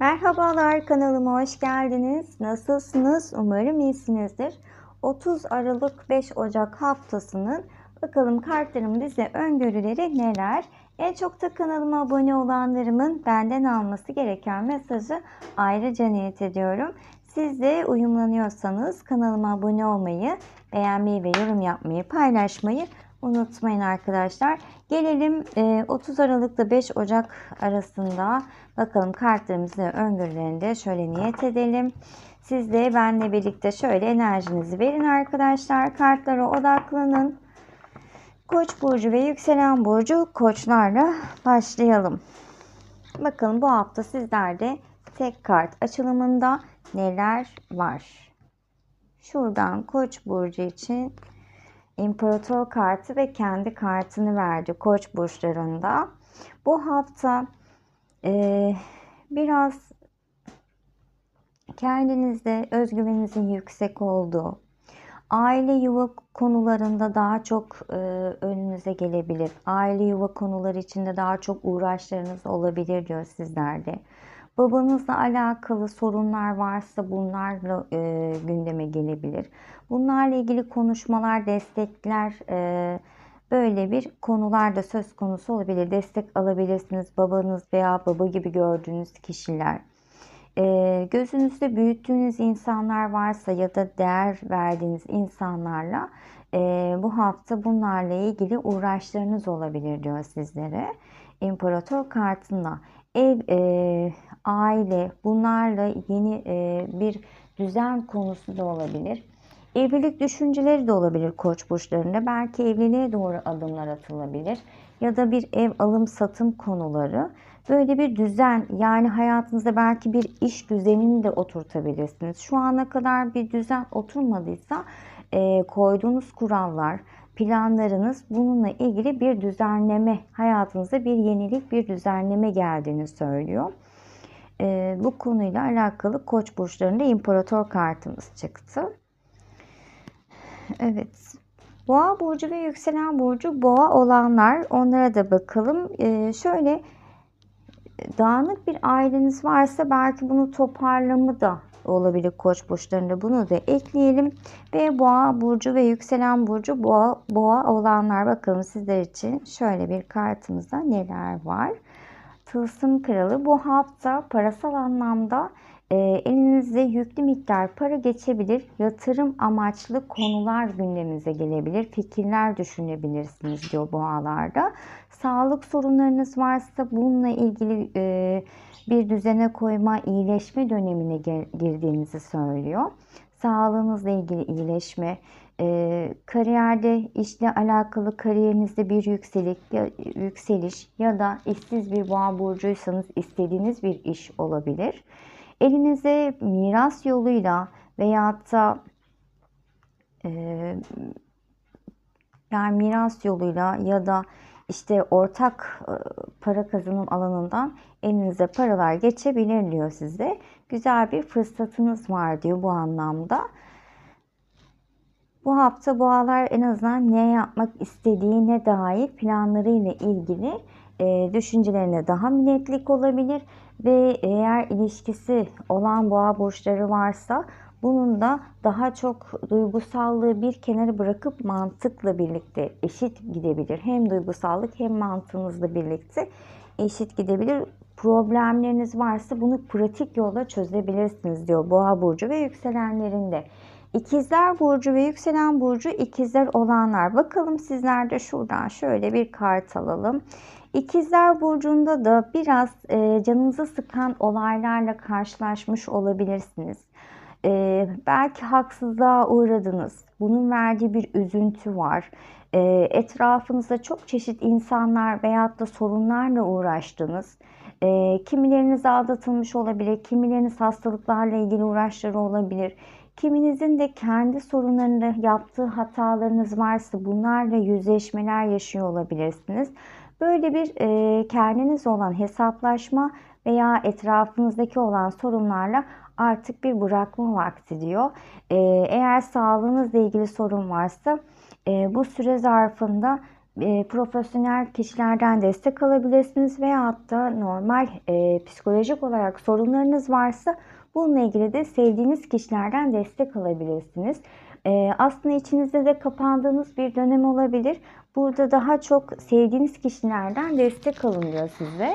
Merhabalar kanalıma hoş geldiniz. Nasılsınız? Umarım iyisinizdir. 30 Aralık 5 Ocak haftasının bakalım kartlarım bize öngörüleri neler? En çok da kanalıma abone olanlarımın benden alması gereken mesajı ayrıca niyet ediyorum. Siz de uyumlanıyorsanız kanalıma abone olmayı, beğenmeyi ve yorum yapmayı, paylaşmayı unutmayın arkadaşlar. Gelelim 30 Aralık'ta 5 Ocak arasında bakalım kartlarımızı öngörülerinde şöyle niyet edelim. Siz de benle birlikte şöyle enerjinizi verin arkadaşlar. Kartlara odaklanın. Koç burcu ve yükselen burcu koçlarla başlayalım. Bakalım bu hafta sizlerde tek kart açılımında neler var? Şuradan Koç burcu için İmparator kartı ve kendi kartını verdi Koç burçlarında. Bu hafta e, biraz kendinizde özgüveninizin yüksek olduğu, aile yuva konularında daha çok e, önünüze gelebilir. Aile yuva konuları içinde daha çok uğraşlarınız olabilir diyor sizlerde. Babanızla alakalı sorunlar varsa bunlarla e, gündeme gelebilir. Bunlarla ilgili konuşmalar, destekler, e, böyle bir konularda söz konusu olabilir. Destek alabilirsiniz babanız veya baba gibi gördüğünüz kişiler. E, gözünüzde büyüttüğünüz insanlar varsa ya da değer verdiğiniz insanlarla e, bu hafta bunlarla ilgili uğraşlarınız olabilir diyor sizlere. İmparator kartına ev, e, aile bunlarla yeni e, bir düzen konusu da olabilir. Evlilik düşünceleri de olabilir koç burçlarında. Belki evliliğe doğru adımlar atılabilir. Ya da bir ev alım satım konuları. Böyle bir düzen yani hayatınızda belki bir iş düzenini de oturtabilirsiniz. Şu ana kadar bir düzen oturmadıysa e, koyduğunuz kurallar, planlarınız bununla ilgili bir düzenleme, hayatınıza bir yenilik, bir düzenleme geldiğini söylüyor. E, bu konuyla alakalı koç burçlarında imparator kartımız çıktı. Evet. Boğa burcu ve yükselen burcu boğa olanlar onlara da bakalım. Ee, şöyle dağınık bir aileniz varsa belki bunu toparlamı da olabilir koç burçlarında bunu da ekleyelim. Ve boğa burcu ve yükselen burcu boğa, boğa olanlar bakalım sizler için şöyle bir kartımızda neler var. Tılsım kralı bu hafta parasal anlamda e, elinizde yüklü miktar para geçebilir. Yatırım amaçlı konular gündeminize gelebilir. Fikirler düşünebilirsiniz diyor boğalarda. Sağlık sorunlarınız varsa bununla ilgili e, bir düzene koyma, iyileşme dönemine girdiğinizi söylüyor. Sağlığınızla ilgili iyileşme, e, kariyerde işle alakalı kariyerinizde bir yükselik, yükseliş ya da işsiz bir boğa burcuysanız istediğiniz bir iş olabilir. Elinize miras yoluyla veyahut da e, yani miras yoluyla ya da işte ortak e, para kazanım alanından elinize paralar geçebilir diyor size. Güzel bir fırsatınız var diyor bu anlamda. Bu hafta boğalar en azından ne yapmak istediğine dair planlarıyla ilgili e, düşüncelerine daha netlik olabilir ve eğer ilişkisi olan boğa burçları varsa bunun da daha çok duygusallığı bir kenara bırakıp mantıkla birlikte eşit gidebilir. Hem duygusallık hem mantığınızla birlikte eşit gidebilir. Problemleriniz varsa bunu pratik yolla çözebilirsiniz diyor Boğa burcu ve yükselenlerinde. İkizler burcu ve yükselen burcu ikizler olanlar. Bakalım sizler şuradan şöyle bir kart alalım. İkizler Burcu'nda da biraz e, canınızı sıkan olaylarla karşılaşmış olabilirsiniz. E, belki haksızlığa uğradınız. Bunun verdiği bir üzüntü var. E, etrafınızda çok çeşit insanlar veyahut da sorunlarla uğraştınız. E, kimileriniz aldatılmış olabilir, kimileriniz hastalıklarla ilgili uğraşları olabilir. Kiminizin de kendi sorunlarında yaptığı hatalarınız varsa bunlarla yüzleşmeler yaşıyor olabilirsiniz. Böyle bir e, kendiniz olan hesaplaşma veya etrafınızdaki olan sorunlarla artık bir bırakma vakti diyor. E, eğer sağlığınızla ilgili sorun varsa e, bu süre zarfında e, profesyonel kişilerden destek alabilirsiniz veya hatta normal e, psikolojik olarak sorunlarınız varsa bununla ilgili de sevdiğiniz kişilerden destek alabilirsiniz. Aslında içinizde de kapandığınız bir dönem olabilir. Burada daha çok sevdiğiniz kişilerden destek alın diyor size.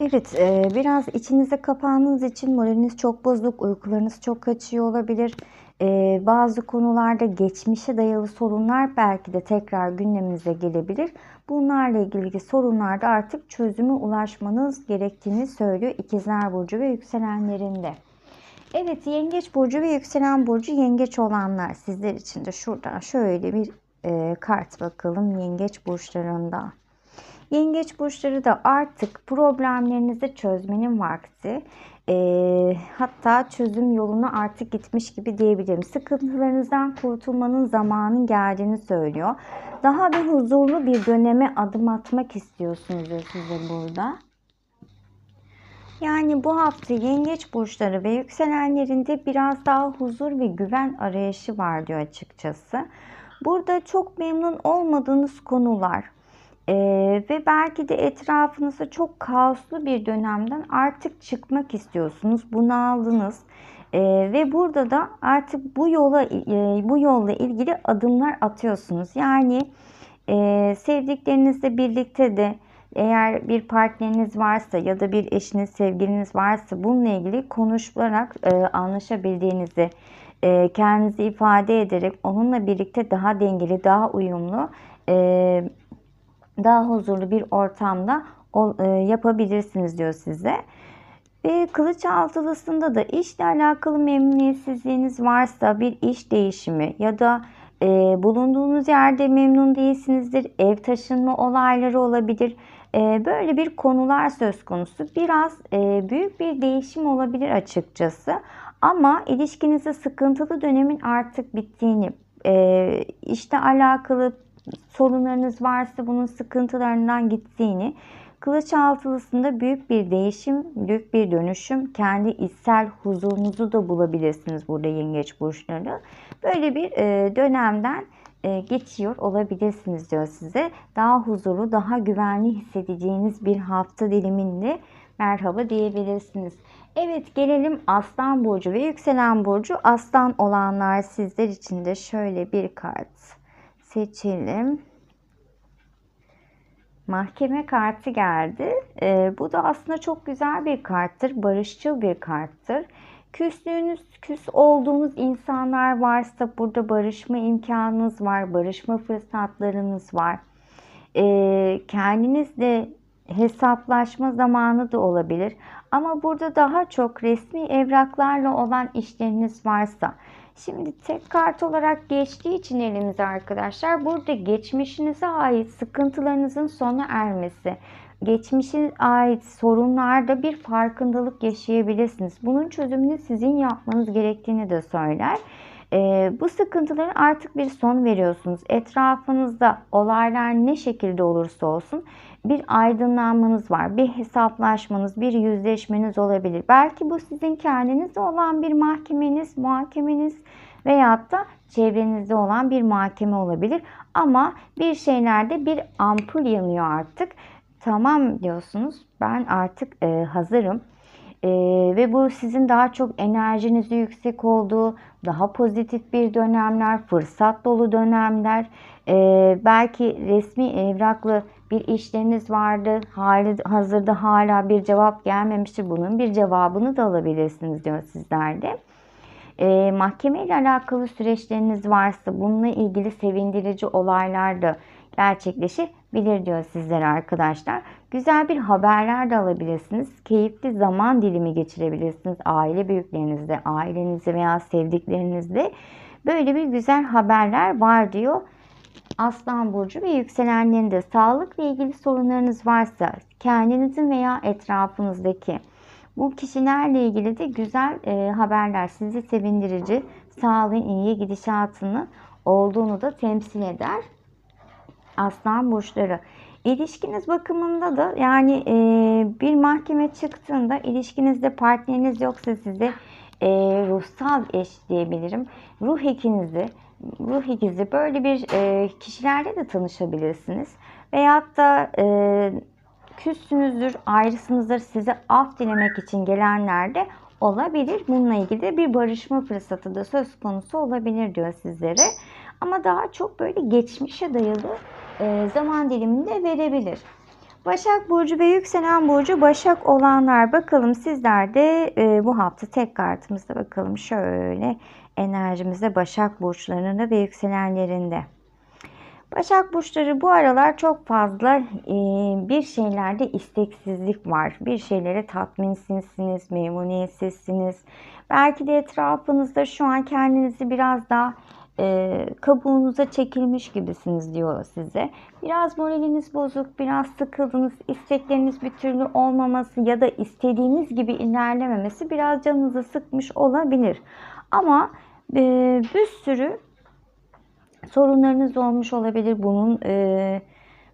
Evet, e, biraz içinize kapandığınız için moraliniz çok bozuk, uykularınız çok kaçıyor olabilir. E, bazı konularda geçmişe dayalı sorunlar belki de tekrar gündeminize gelebilir. Bunlarla ilgili sorunlarda artık çözüme ulaşmanız gerektiğini söylüyor İkizler Burcu ve yükselenlerinde. Evet, Yengeç Burcu ve yükselen Burcu Yengeç olanlar sizler için de şuradan şöyle bir e, kart bakalım Yengeç Burçlarında. Yengeç burçları da artık problemlerinizi çözmenin vakti. E, hatta çözüm yoluna artık gitmiş gibi diyebilirim. Sıkıntılarınızdan kurtulmanın zamanın geldiğini söylüyor. Daha bir huzurlu bir döneme adım atmak istiyorsunuz size burada. Yani bu hafta yengeç burçları ve yükselenlerinde biraz daha huzur ve güven arayışı var diyor açıkçası. Burada çok memnun olmadığınız konular, ee, ve belki de etrafınızda çok kaoslu bir dönemden artık çıkmak istiyorsunuz. Bunaldınız. Ee, ve burada da artık bu yola e, bu yolla ilgili adımlar atıyorsunuz. Yani e, sevdiklerinizle birlikte de eğer bir partneriniz varsa ya da bir eşiniz, sevgiliniz varsa bununla ilgili konuşularak e, anlaşabildiğinizi, e, kendinizi ifade ederek onunla birlikte daha dengeli, daha uyumlu e, daha huzurlu bir ortamda e, yapabilirsiniz diyor size. Ve kılıç altılısında da işle alakalı memnuniyetsizliğiniz varsa bir iş değişimi ya da e, bulunduğunuz yerde memnun değilsinizdir. Ev taşınma olayları olabilir. E, böyle bir konular söz konusu. Biraz e, büyük bir değişim olabilir açıkçası. Ama ilişkinizde sıkıntılı dönemin artık bittiğini, e, işte alakalı sorunlarınız varsa bunun sıkıntılarından gittiğini, kılıç altılısında büyük bir değişim, büyük bir dönüşüm, kendi içsel huzurunuzu da bulabilirsiniz burada yengeç burçları. Böyle bir e, dönemden geçiyor olabilirsiniz diyor size. Daha huzurlu, daha güvenli hissedeceğiniz bir hafta diliminde merhaba diyebilirsiniz. Evet gelelim Aslan Burcu ve Yükselen Burcu. Aslan olanlar sizler için de şöyle bir kart seçelim. Mahkeme kartı geldi. E, bu da aslında çok güzel bir karttır. Barışçıl bir karttır. Küslüğünüz, küs olduğunuz insanlar varsa burada barışma imkanınız var. Barışma fırsatlarınız var. E, kendinizle hesaplaşma zamanı da olabilir. Ama burada daha çok resmi evraklarla olan işleriniz varsa Şimdi tek kart olarak geçtiği için elimize arkadaşlar burada geçmişinize ait sıkıntılarınızın sona ermesi, geçmişe ait sorunlarda bir farkındalık yaşayabilirsiniz. Bunun çözümünü sizin yapmanız gerektiğini de söyler. E, bu sıkıntıların artık bir son veriyorsunuz. Etrafınızda olaylar ne şekilde olursa olsun bir aydınlanmanız var. Bir hesaplaşmanız, bir yüzleşmeniz olabilir. Belki bu sizin kendinizde olan bir mahkemeniz, muhakemeniz veyahut da çevrenizde olan bir mahkeme olabilir. Ama bir şeylerde bir ampul yanıyor artık. Tamam diyorsunuz. Ben artık e, hazırım. E, ve bu sizin daha çok enerjinizi yüksek olduğu, daha pozitif bir dönemler, fırsat dolu dönemler, e, belki resmi evraklı bir işleriniz vardı. Hali hazırda hala bir cevap gelmemiştir. Bunun bir cevabını da alabilirsiniz diyor sizlerde. E, mahkeme ile alakalı süreçleriniz varsa bununla ilgili sevindirici olaylar da gerçekleşebilir diyor sizlere arkadaşlar. Güzel bir haberler de alabilirsiniz. Keyifli zaman dilimi geçirebilirsiniz. Aile büyüklerinizle, ailenizle veya sevdiklerinizle. Böyle bir güzel haberler var diyor. Aslan Burcu ve yükselenlerinde sağlıkla ilgili sorunlarınız varsa kendinizin veya etrafınızdaki bu kişilerle ilgili de güzel e, haberler sizi sevindirici, sağlığın iyi gidişatını olduğunu da temsil eder. Aslan burçları. İlişkiniz bakımında da yani e, bir mahkeme çıktığında ilişkinizde partneriniz yoksa size e, ruhsal eş diyebilirim. Ruh ekinizi ruh ikizi böyle bir e, kişilerle de tanışabilirsiniz. Veyahut da e, küssünüzdür, ayrısınızdır, size af dilemek için gelenler de olabilir. Bununla ilgili de bir barışma fırsatı da söz konusu olabilir diyor sizlere. Ama daha çok böyle geçmişe dayalı zaman diliminde verebilir. Başak Burcu ve Yükselen Burcu Başak olanlar bakalım sizler de e, bu hafta tek kartımızda bakalım şöyle enerjimizde Başak Burçlarında ve yükselenlerinde. Başak Burçları bu aralar çok fazla e, bir şeylerde isteksizlik var. Bir şeylere tatminsizsiniz, memnuniyetsizsiniz. Belki de etrafınızda şu an kendinizi biraz daha e, kabuğunuza çekilmiş gibisiniz diyor size. Biraz moraliniz bozuk, biraz sıkıldınız, istekleriniz bir türlü olmaması ya da istediğiniz gibi ilerlememesi biraz canınızı sıkmış olabilir. Ama e, bir sürü sorunlarınız olmuş olabilir. Bunun e,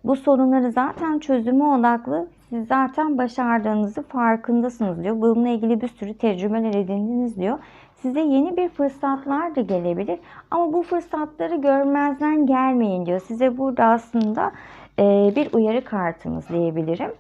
bu sorunları zaten çözüme odaklı siz zaten başardığınızı farkındasınız diyor. Bununla ilgili bir sürü tecrübeler edindiniz diyor. Size yeni bir fırsatlar da gelebilir ama bu fırsatları görmezden gelmeyin diyor. Size burada aslında e, bir uyarı kartımız diyebilirim.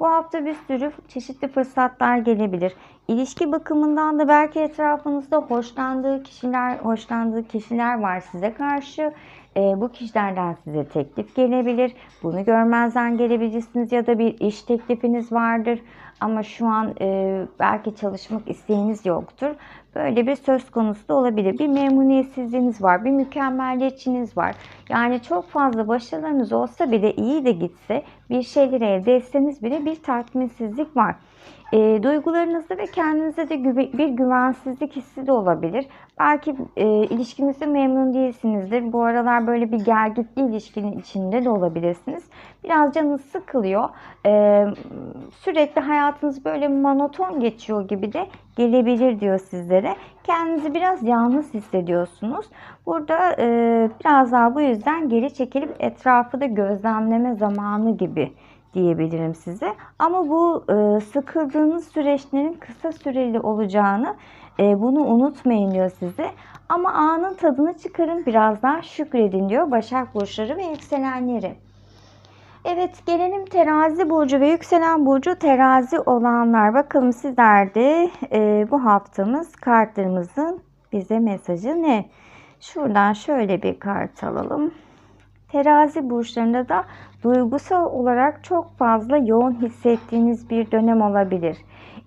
Bu hafta bir sürü çeşitli fırsatlar gelebilir. İlişki bakımından da belki etrafınızda hoşlandığı kişiler, hoşlandığı kişiler var size karşı. E, bu kişilerden size teklif gelebilir. Bunu görmezden gelebilirsiniz ya da bir iş teklifiniz vardır ama şu an e, belki çalışmak isteğiniz yoktur. Böyle bir söz konusu da olabilir. Bir memnuniyetsizliğiniz var, bir mükemmelliyetçiniz var. Yani çok fazla başarılarınız olsa bile iyi de gitse bir şeyleri elde etseniz bile bir tatminsizlik var. E, duygularınızda ve kendinize de güve, bir güvensizlik hissi de olabilir. Belki e, ilişkinizde memnun değilsinizdir. Bu aralar böyle bir gergitli ilişkinin içinde de olabilirsiniz. Biraz canınız sıkılıyor. E, sürekli hayatınız böyle monoton geçiyor gibi de gelebilir diyor sizlere. Kendinizi biraz yalnız hissediyorsunuz. Burada e, biraz daha bu yüzden geri çekilip etrafı da gözlemleme zamanı gibi diyebilirim size. Ama bu e, sıkıldığınız süreçlerin kısa süreli olacağını e, bunu unutmayın diyor size. Ama anın tadını çıkarın biraz daha şükredin diyor Başak Burçları ve yükselenleri. Evet gelelim terazi burcu ve yükselen burcu terazi olanlar. Bakalım sizlerde e, bu haftamız kartlarımızın bize mesajı ne? Şuradan şöyle bir kart alalım. Terazi burçlarında da duygusal olarak çok fazla yoğun hissettiğiniz bir dönem olabilir.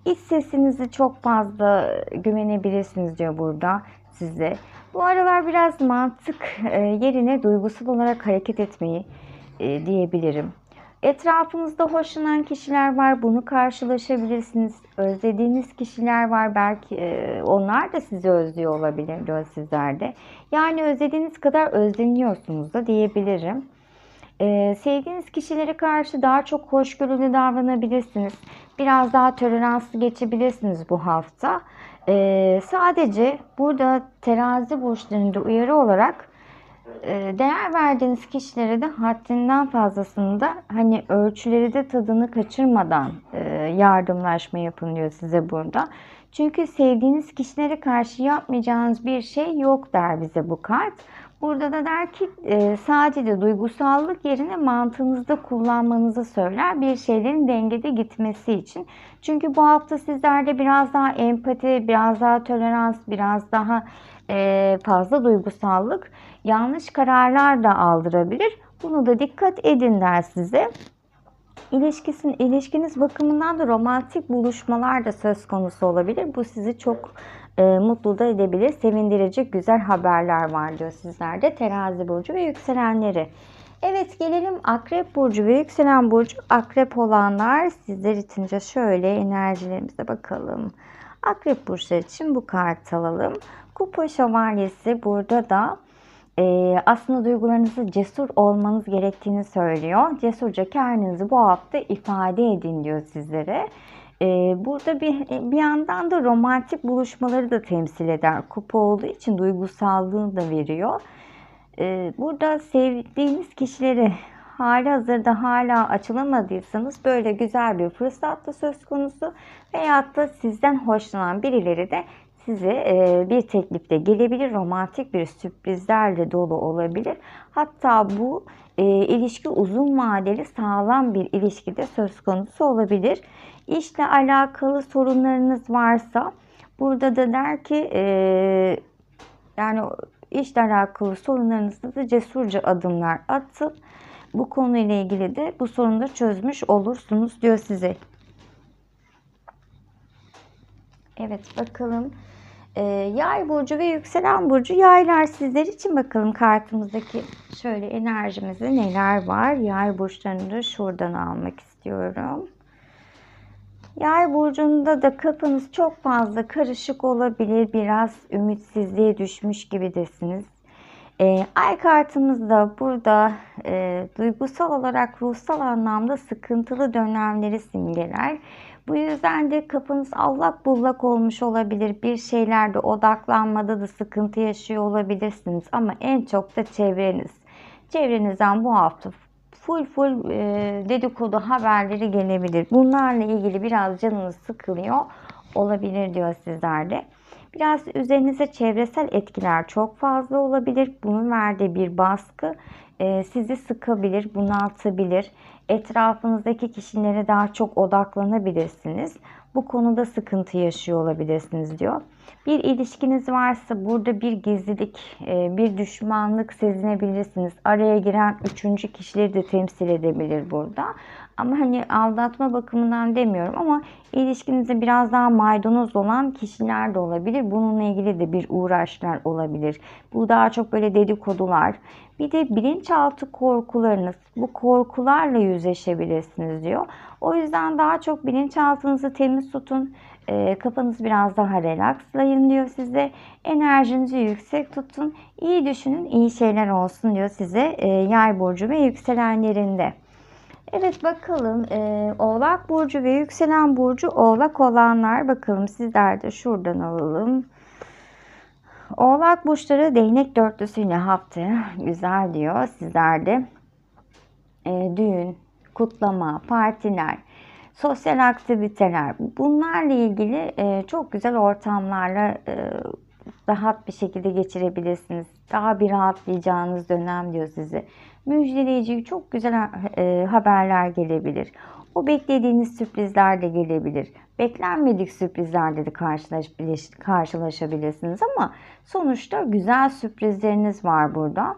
İç sesinizi çok fazla güvenebilirsiniz diyor burada size. Bu aralar biraz mantık e, yerine duygusal olarak hareket etmeyi e, diyebilirim. Etrafınızda hoşlanan kişiler var. Bunu karşılaşabilirsiniz. Özlediğiniz kişiler var. Belki e, onlar da sizi özlüyor olabilir sizlerde. Yani özlediğiniz kadar özleniyorsunuz da diyebilirim. E, sevdiğiniz kişilere karşı daha çok hoşgörülü davranabilirsiniz. Biraz daha toleranslı geçebilirsiniz bu hafta. E, sadece burada terazi burçlarında uyarı olarak değer verdiğiniz kişilere de haddinden fazlasını da hani ölçüleri de tadını kaçırmadan e, yardımlaşma yapın diyor size burada. Çünkü sevdiğiniz kişilere karşı yapmayacağınız bir şey yok der bize bu kart. Burada da der ki e, sadece duygusallık yerine mantığınızda kullanmanızı söyler bir şeylerin dengede gitmesi için. Çünkü bu hafta sizlerde biraz daha empati, biraz daha tolerans, biraz daha e, fazla duygusallık yanlış kararlar da aldırabilir. Bunu da dikkat edin der size. İlişkisin, ilişkiniz bakımından da romantik buluşmalar da söz konusu olabilir. Bu sizi çok e, mutlu da edebilir. Sevindirici güzel haberler var diyor sizlerde. Terazi burcu ve yükselenleri. Evet gelelim Akrep Burcu ve Yükselen Burcu. Akrep olanlar sizler için şöyle enerjilerimize bakalım. Akrep Burçları için bu kart alalım. Kupa Şövalyesi burada da e, aslında duygularınızı cesur olmanız gerektiğini söylüyor. Cesurca kendinizi bu hafta ifade edin diyor sizlere. E, burada bir, bir yandan da romantik buluşmaları da temsil eder. Kupa olduğu için duygusallığını da veriyor. E, burada sevdiğiniz kişileri hali hazırda hala açılamadıysanız böyle güzel bir fırsat da söz konusu veyahut da sizden hoşlanan birileri de size bir teklifte gelebilir. Romantik bir sürprizlerle dolu olabilir. Hatta bu e, ilişki uzun vadeli sağlam bir ilişkide söz konusu olabilir. İşle alakalı sorunlarınız varsa burada da der ki e, yani işle alakalı sorunlarınızda da cesurca adımlar atın. Bu konuyla ilgili de bu sorunu da çözmüş olursunuz diyor size. Evet bakalım. Ee, yay burcu ve yükselen burcu yaylar sizler için bakalım kartımızdaki şöyle enerjimizde neler var. Yay burçlarını da şuradan almak istiyorum. Yay burcunda da kafanız çok fazla karışık olabilir. Biraz ümitsizliğe düşmüş gibidesiniz. E, ay kartımız da burada e, duygusal olarak ruhsal anlamda sıkıntılı dönemleri simgeler. Bu yüzden de kafanız allak bullak olmuş olabilir. Bir şeylerde odaklanmada da sıkıntı yaşıyor olabilirsiniz. Ama en çok da çevreniz. Çevrenizden bu hafta full full e, dedikodu haberleri gelebilir. Bunlarla ilgili biraz canınız sıkılıyor olabilir diyor sizlerde. Biraz üzerinize çevresel etkiler çok fazla olabilir. Bunun verdiği bir baskı e, sizi sıkabilir, bunaltabilir. Etrafınızdaki kişilere daha çok odaklanabilirsiniz. Bu konuda sıkıntı yaşıyor olabilirsiniz diyor. Bir ilişkiniz varsa burada bir gizlilik, e, bir düşmanlık sezinebilirsiniz. Araya giren üçüncü kişileri de temsil edebilir burada. Ama hani aldatma bakımından demiyorum ama ilişkinizde biraz daha maydanoz olan kişiler de olabilir. Bununla ilgili de bir uğraşlar olabilir. Bu daha çok böyle dedikodular. Bir de bilinçaltı korkularınız. Bu korkularla yüzleşebilirsiniz diyor. O yüzden daha çok bilinçaltınızı temiz tutun. E, kafanızı biraz daha relaxlayın diyor size. Enerjinizi yüksek tutun. İyi düşünün, iyi şeyler olsun diyor size e, yay burcu ve yükselenlerinde. Evet bakalım e, Oğlak Burcu ve Yükselen Burcu Oğlak olanlar bakalım sizler de şuradan alalım. Oğlak burçları değnek dörtlüsüyle haftaya güzel diyor. Sizler de e, düğün, kutlama, partiler, sosyal aktiviteler bunlarla ilgili e, çok güzel ortamlarla e, rahat bir şekilde geçirebilirsiniz. Daha bir rahatlayacağınız dönem diyor size. Müjdeleyici çok güzel e, haberler gelebilir. O beklediğiniz sürprizler de gelebilir. Beklenmedik sürprizlerle de karşılaş, karşılaşabilirsiniz ama sonuçta güzel sürprizleriniz var burada.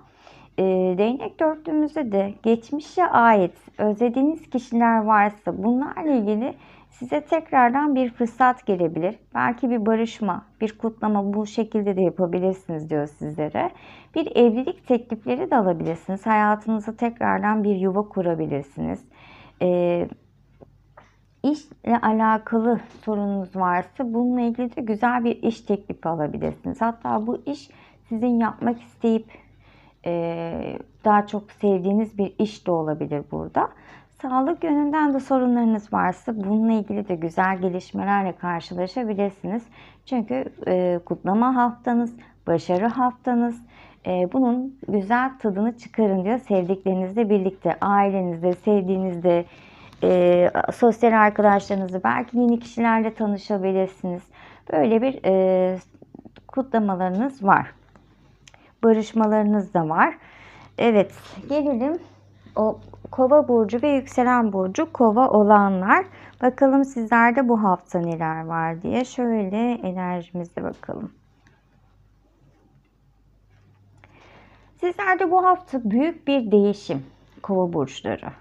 E, değnek dörtlüğümüzde de geçmişe ait özlediğiniz kişiler varsa bunlarla ilgili size tekrardan bir fırsat gelebilir. Belki bir barışma, bir kutlama bu şekilde de yapabilirsiniz diyor sizlere. Bir evlilik teklifleri de alabilirsiniz. Hayatınızda tekrardan bir yuva kurabilirsiniz. Ee, işle alakalı sorununuz varsa bununla ilgili de güzel bir iş teklifi alabilirsiniz. Hatta bu iş sizin yapmak isteyip e, daha çok sevdiğiniz bir iş de olabilir burada. Sağlık yönünden de sorunlarınız varsa bununla ilgili de güzel gelişmelerle karşılaşabilirsiniz. Çünkü e, kutlama haftanız, başarı haftanız, e, bunun güzel tadını çıkarın diyor sevdiklerinizle birlikte, ailenizde, sevdiğinizde, e, sosyal arkadaşlarınızı belki yeni kişilerle tanışabilirsiniz. Böyle bir e, kutlamalarınız var. Barışmalarınız da var. Evet gelelim o Kova burcu ve yükselen burcu Kova olanlar. Bakalım sizlerde bu hafta neler var diye şöyle enerjimize bakalım. Sizlerde bu hafta büyük bir değişim Kova burçları.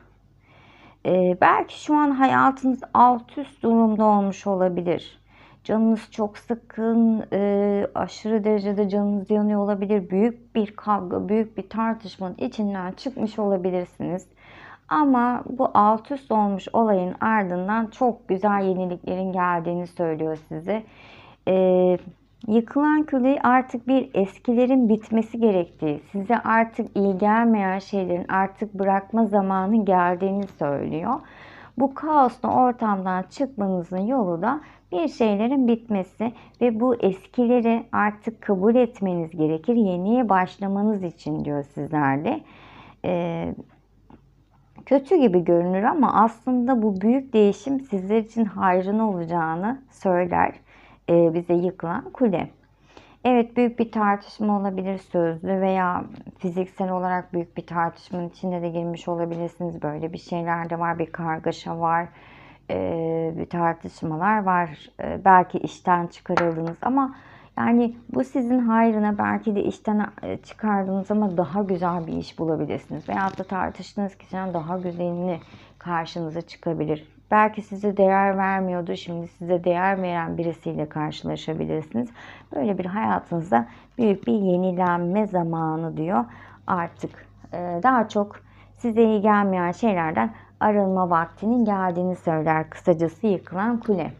Ee, belki şu an hayatınız alt üst durumda olmuş olabilir. Canınız çok sıkın, e, aşırı derecede canınız yanıyor olabilir. Büyük bir kavga, büyük bir tartışmanın içinden çıkmış olabilirsiniz. Ama bu alt üst olmuş olayın ardından çok güzel yeniliklerin geldiğini söylüyor size. Ee, yıkılan küleyi artık bir eskilerin bitmesi gerektiği, size artık iyi gelmeyen şeylerin artık bırakma zamanı geldiğini söylüyor. Bu kaoslu ortamdan çıkmanızın yolu da bir şeylerin bitmesi ve bu eskileri artık kabul etmeniz gerekir. Yeniye başlamanız için diyor sizlerle. Ee, kötü gibi görünür ama aslında bu büyük değişim sizler için hayrına olacağını söyler. e, bize yıkılan kule. Evet büyük bir tartışma olabilir sözlü veya fiziksel olarak büyük bir tartışmanın içinde de girmiş olabilirsiniz. Böyle bir şeyler de var, bir kargaşa var, e, bir tartışmalar var. E, belki işten çıkarıldınız ama yani bu sizin hayrına belki de işten e, çıkardığınız ama daha güzel bir iş bulabilirsiniz. Veyahut da tartıştığınız kişiden daha güzelini karşınıza çıkabilir. Belki size değer vermiyordu. Şimdi size değer veren birisiyle karşılaşabilirsiniz. Böyle bir hayatınızda büyük bir yenilenme zamanı diyor. Artık e, daha çok size iyi gelmeyen şeylerden arınma vaktinin geldiğini söyler. Kısacası yıkılan kule.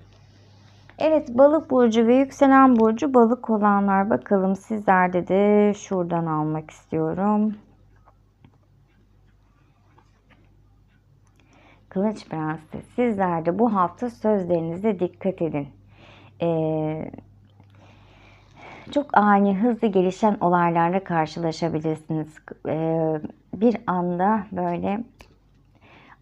Evet balık burcu ve yükselen burcu balık olanlar bakalım sizlerde de şuradan almak istiyorum. Kılıç Prensi sizler de bu hafta sözlerinize dikkat edin. Ee, çok ani hızlı gelişen olaylarla karşılaşabilirsiniz. Ee, bir anda böyle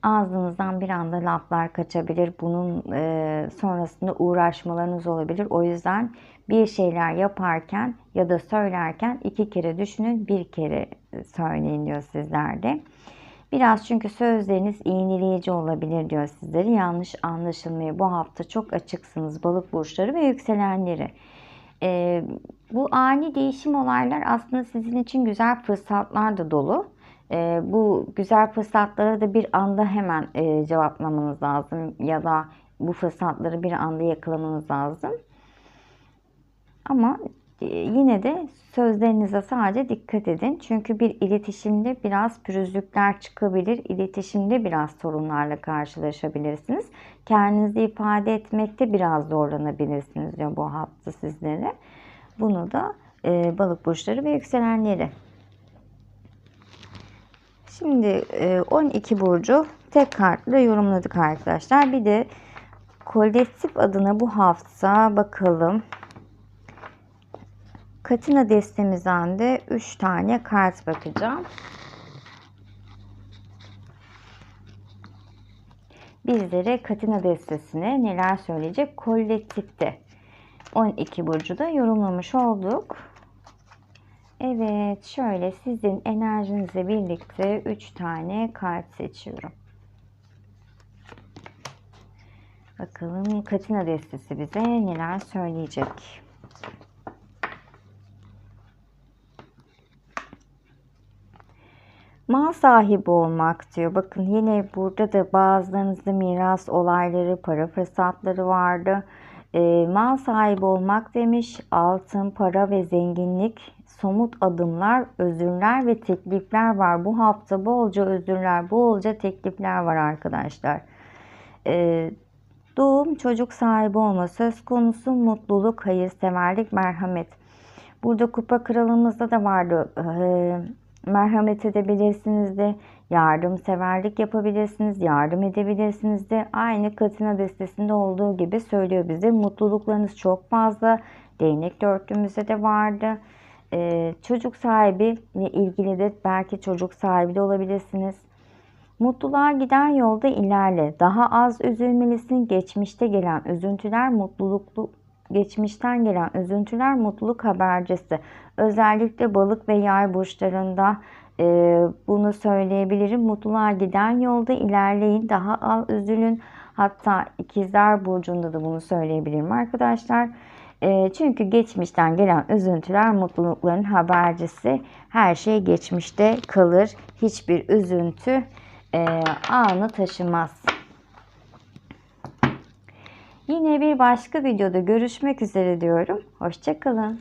ağzınızdan bir anda laflar kaçabilir. Bunun e, sonrasında uğraşmalarınız olabilir. O yüzden bir şeyler yaparken ya da söylerken iki kere düşünün, bir kere söyleyin diyor sizlerde. Biraz çünkü sözleriniz iğneleyici olabilir diyor sizleri. Yanlış anlaşılmaya bu hafta çok açıksınız balık burçları ve yükselenleri. Ee, bu ani değişim olaylar aslında sizin için güzel fırsatlar da dolu. Ee, bu güzel fırsatlara da bir anda hemen e, cevaplamanız lazım ya da bu fırsatları bir anda yakalamanız lazım. Ama e, yine de sözlerinize sadece dikkat edin. Çünkü bir iletişimde biraz pürüzlükler çıkabilir. İletişimde biraz sorunlarla karşılaşabilirsiniz. Kendinizi ifade etmekte biraz zorlanabilirsiniz diyor bu hafta sizlere. Bunu da e, balık burçları ve yükselenleri. Şimdi e, 12 burcu tek kartla yorumladık arkadaşlar. Bir de kolektif adına bu hafta bakalım. Katina destemizden de 3 tane kart bakacağım. Bizlere Katina destesine neler söyleyecek kolektifte 12 burcu da yorumlamış olduk. Evet şöyle sizin enerjinizle birlikte 3 tane kart seçiyorum. Bakalım Katina destesi bize neler söyleyecek. Mal sahibi olmak diyor. Bakın yine burada da bazılarınızda miras olayları, para fırsatları vardı. E, mal sahibi olmak demiş. Altın, para ve zenginlik, somut adımlar, özürler ve teklifler var. Bu hafta bolca özürler, bolca teklifler var arkadaşlar. E, doğum, çocuk sahibi olma, söz konusu mutluluk, hayırseverlik, merhamet. Burada kupa kralımızda da vardı. Ee, merhamet edebilirsiniz de, yardımseverlik yapabilirsiniz, yardım edebilirsiniz de. Aynı Katina destesinde olduğu gibi söylüyor bize. Mutluluklarınız çok fazla. Değnek dörtlümüzde de vardı. Ee, çocuk sahibi ile ilgili de belki çocuk sahibi de olabilirsiniz. Mutluluğa giden yolda ilerle. Daha az üzülmelisin. Geçmişte gelen üzüntüler mutluluklu geçmişten gelen üzüntüler mutluluk habercisi. Özellikle balık ve yay burçlarında e, bunu söyleyebilirim. Mutluluğa giden yolda ilerleyin. Daha az üzülün. Hatta ikizler burcunda da bunu söyleyebilirim arkadaşlar. E, çünkü geçmişten gelen üzüntüler mutlulukların habercisi. Her şey geçmişte kalır. Hiçbir üzüntü e, anı taşımaz. Yine bir başka videoda görüşmek üzere diyorum. Hoşçakalın.